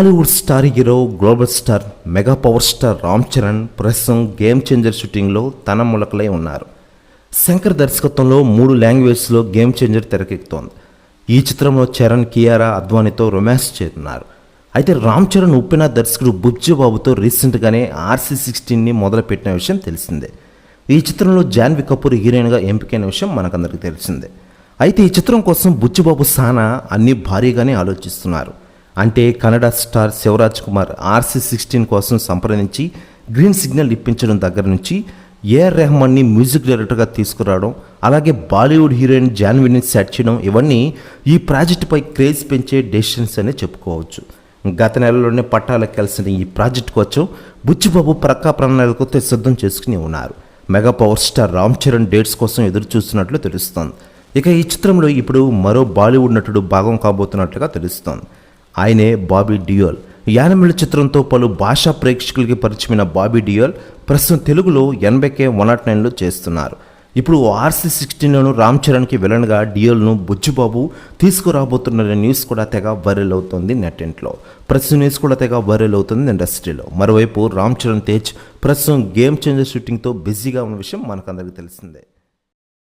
Tollywood star hero global star mega power star Ram Charan ప్రస్తుతం game changer షూటింగ్లో తన ములకలై ఉన్నారు. శంకర్ దర్శకత్వంలో మూడు లాంగ్వేజ్లో గేమ్ చేంజర్ తెరకెక్కుతోంది. ఈ చిత్రంలో చరణ్ కియారా అద్వానీతో రొమాన్స్ చేరున్నారు అయితే రామ్ చరణ్ ఉప్పిన దర్శకుడు బుజ్జు బాబుతో రీసెంట్గానే ఆర్సీ సిక్స్టీన్ని మొదలుపెట్టిన విషయం తెలిసిందే. ఈ చిత్రంలో జాన్వి కపూర్ హీరోయిన్గా ఎంపికైన విషయం మనకందరికీ తెలిసిందే. అయితే ఈ చిత్రం కోసం బుజ్జుబాబు సానా అన్ని భారీగానే ఆలోచిస్తున్నారు. అంటే Kannada star Shivaraj Kumar RC sixteen కోసం సంప్రదించి గ్రీన్ సిగ్నల్ ఇప్పించడం దగ్గర నుంచి ఏఆర్ రెహమాన్ని మ్యూజిక్ డైరెక్టర్గా తీసుకురావడం అలాగే బాలీవుడ్ హీరోయిన్ జాన్విని సెట్ చేయడం ఇవన్నీ ఈ ప్రాజెక్టుపై క్రేజ్ పెంచే డెసిషన్స్ అనే చెప్పుకోవచ్చు. గత నెలలోనే పట్టాలకు కలిసిన ఈ ప్రాజెక్ట్ కోసం బుచ్చిబాబు ప్రక్కా ప్రణాళికతో సిద్ధం చేసుకుని ఉన్నారు. Mega power star Ram Charan dates కోసం ఎదురు చూస్తున్నట్లు తెలుస్తోంది. ఇక ఈ చిత్రంలో ఇప్పుడు మరో బాలీవుడ్ నటుడు భాగం కాబోతున్నట్లుగా తెలుస్తోంది. ఆయనే బాబీ డియోల్. యానిమల్ చిత్రంతో పలు భాషా ప్రేక్షకులకి పరిచయమైన బాబీ డియోల్ ప్రస్తుతం తెలుగులో ఎనభైకే వన్ నాట్ నైన్లో చేస్తున్నారు. ఇప్పుడు ఆర్సీ సిక్స్టీన్లోను రామ్ చరణ్కి విలన్గా డియోల్ను బుజ్జుబాబు తీసుకురాబోతున్న న్యూస్ కూడా తెగ వైరల్ అవుతుంది నెట్టింట్లో. ప్రస్తుతం న్యూస్ కూడా తెగ వైరల్ అవుతుంది ఇండస్ట్రీలో. మరోవైపు రామ్ చరణ్ తేజ్ ప్రస్తుతం గేమ్ చేంజర్ షూటింగ్తో బిజీగా ఉన్న విషయం మనకందరికీ తెలిసిందే.